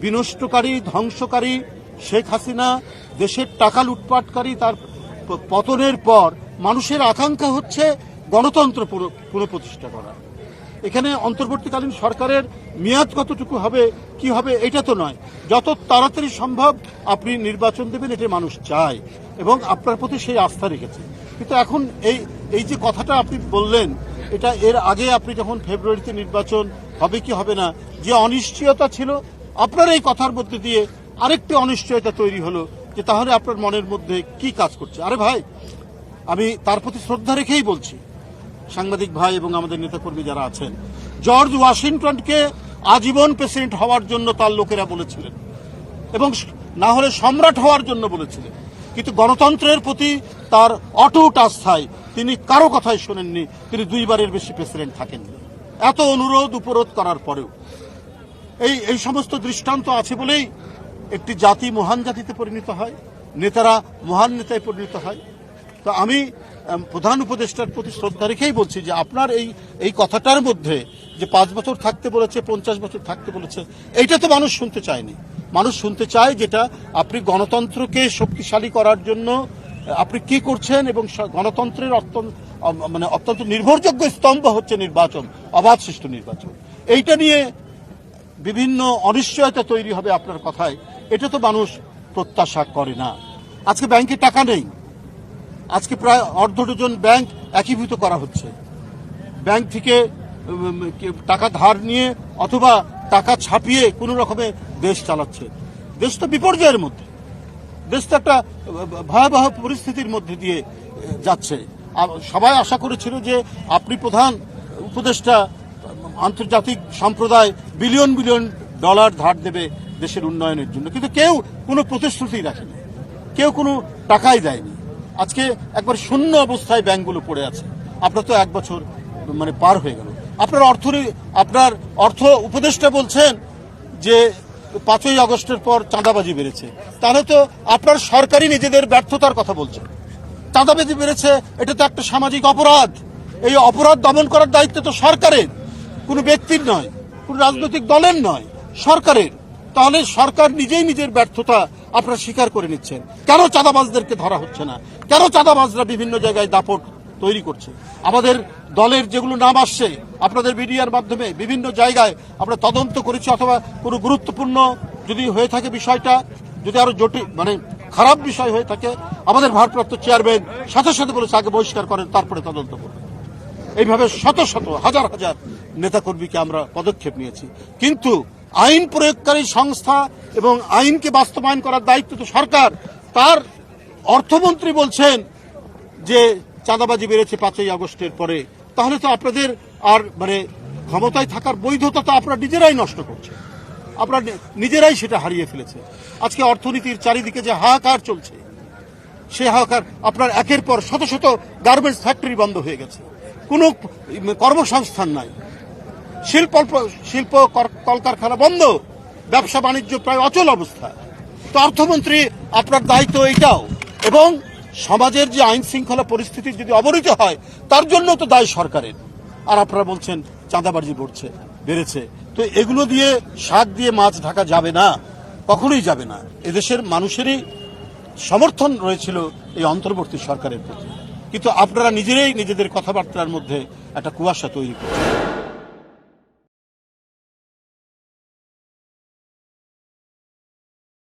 বিনষ্টকারী, ধ্বংসকারী শেখ হাসিনা দেশের টাকা লুটপাটকারী, তার পতনের পর মানুষের আকাঙ্ক্ষা হচ্ছে গণতন্ত্র পুনঃ- পুনঃপ্রতিষ্ঠা করা। এখানে অন্তর্বর্তীকালীন সরকারের মেয়াদ কতটুকু হবে, কি হবে, এটা তো নয়। যত তাড়াতাড়ি সম্ভব আপনি নির্বাচন দেবেন, এটা মানুষ চায় এবং আপনার প্রতি সেই আস্থা রেখেছে। কিন্তু এখন এই এই যে কথাটা আপনি বললেন, এটা এর আগে আপনি যখন ফেব্রুয়ারিতে নির্বাচন হবে কি হবে না, যে অনিশ্চয়তা ছিল আপনার এই কথার মধ্যে দিয়ে আরেকটি অনিশ্চয়তা তৈরি হলো যে তাহলে আপনার মনের মধ্যে কি কাজ করছে? আরে ভাই, আমি তার প্রতি শ্রদ্ধা রেখেই বলছি, সাংবাদিক ভাই এবং আমাদের নেতাকর্মী যারা আছেন, জর্জ ওয়াশিংটনকে আজীবন প্রেসিডেন্ট হওয়ার জন্য তার লোকেরা বলেছিলেন এবং না হলে সম্রাট হওয়ার জন্য বলেছিলেন। কিন্তু গণতন্ত্রের প্রতি তার অটুট আস্থায় তিনি কারও কথাই শোনেননি, তিনি দুইবারের বেশি প্রেসিডেন্ট থাকেননি। এত অনুরোধ, উপরোধ করার পরেও এই এই সমস্ত দৃষ্টান্ত আছে বলেই একটি জাতি মহান জাতিতে পরিণত হয়, নেতারা মহান নেতায় পরিণত হয়। তো আমি প্রধান উপদেষ্টার প্রতি শ্রদ্ধা রেখেই বলছি যে আপনার এই এই কথাটার মধ্যে যে পাঁচ বছর থাকতে বলেছে, পঞ্চাশ বছর থাকতে বলেছে, এইটা তো মানুষ শুনতে চায়নি। মানুষ শুনতে চায় যেটা আপনি গণতন্ত্রকে শক্তিশালী করার জন্য আপনি কি করছেন এবং গণতন্ত্রের অত্যন্ত মানে অত্যন্ত নির্ভরযোগ্য স্তম্ভ হচ্ছে নির্বাচন, অবাধ সুষ্ঠু নির্বাচন। এইটা নিয়ে বিভিন্ন অনিশ্চয়তা তৈরি হবে আপনার কথায়। এটা তো মানুষ প্রত্যাশা করে না। আজকে ব্যাংকে টাকা নেই। আজকে প্রায় অর্ধ ডজন ব্যাংক একীভূত করা হচ্ছে। ব্যাংক থেকে টাকা ধার নিয়ে অথবা টাকা ছাপিয়ে কোনো রকমে দেশ চালাচ্ছে। দেশ তো বিপর্যয়ের মধ্যে। দেশ তো একটা ভয়াবহ পরিস্থিতির মধ্যে দিয়ে যাচ্ছে। সবাই আশা করেছিল যে আপনি প্রধান উপদেষ্টা আন্তর্জাতিক সম্প্রদায় বিলিয়ন বিলিয়ন ডলার ধার দেবে দেশের উন্নয়নের জন্য। কিন্তু কেউ কোনো প্রতিশ্রুতি রাখেনি। কেউ কোনো টাকাই দেয়নি। আজকে একবার শূন্য অবস্থায় ব্যাংকগুলো পড়ে আছে। আপনার তো এক বছর মানে পার হয়ে গেল। আপনার অর্থ আপনার অর্থ উপদেষ্টা বলছেন যে পাঁচই আগস্টের পর চাঁদাবাজি বেড়েছে। তাহলে তো আপনার সরকারি নিজেদের ব্যর্থতার কথা বলছে। চাঁদাবাজি বেড়েছে, এটা তো একটা সামাজিক অপরাধ। এই অপরাধ দমন করার দায়িত্ব তো সরকারের। কোনো ব্যক্তির নয়, কোনো রাজনৈতিক দলের নয়, সরকারের। তাহলে সরকার নিজেই নিজের ব্যর্থতা আপনারা স্বীকার করে নিচ্ছেন। কেন চাঁদাবাজদেরকে ধরা হচ্ছে না? কেন চাঁদাবাজরা বিভিন্ন জায়গায় দাপট তৈরি করছে? আমাদের দলের যেগুলো নাম আসছে, আপনাদের মিডিয়ার মাধ্যমে বিভিন্ন জায়গায় আমরা তদন্ত করেছি অথবা কোনো গুরুত্বপূর্ণ যদি হয়ে থাকে বিষয়টা, যদি আরও জটিল মানে খারাপ বিষয় হয়ে থাকে, আমাদের ভারপ্রাপ্ত চেয়ারম্যান সাথে সাথে বলেছে, আগে বহিষ্কার করেন, তারপরে তদন্ত করবেন। এইভাবে শত শত, হাজার হাজার নেতাকর্মীকে আমরা পদক্ষেপ নিয়েছি। কিন্তু আইন প্রয়োগকারী সংস্থা এবং আইনকে বাস্তবায়ন করার দায়িত্ব তো সরকার। তার অর্থমন্ত্রী বলছেন যে চাঁদাবাজি বেড়েছে পাঁচই আগস্টের পরে। তাহলে তো আপনাদের আর মানে ক্ষমতায় থাকার বৈধতা তো আপনারা নিজেরাই নষ্ট করছে আপনারা নিজেরাই সেটা হারিয়ে ফেলেছে আজকে অর্থনীতির চারিদিকে যে হাহাকার চলছে, সে হাহাকার আপনার একের পর শত শত গার্মেন্টস ফ্যাক্টরি বন্ধ হয়ে গেছে। কোনো কর্মসংস্থান নাই। শিল্প শিল্প কর- কলকারখানা বন্ধ। ব্যবসা বাণিজ্য প্রায় অচল অবস্থা। তো অর্থমন্ত্রী, আপনার দায়িত্ব এইটাও। এবং সমাজের যে আইন শৃঙ্খলা পরিস্থিতি যদি অবনীত হয়, তার জন্য তো দায় সরকারের। আর আপনারা বলছেন, চাঁদাবাজি পড়ছে বেড়েছে। তো এগুলো দিয়ে শাক দিয়ে মাছ ঢাকা যাবে না, কখনোই যাবে না। এদেশের মানুষেরই সমর্থন রয়েছিল এই অন্তর্বর্তী সরকারের প্রতি। কিন্তু আপনারা নিজেরাই নিজেদের কথাবার্তার মধ্যে একটা কুয়াশা তৈরি করছেন।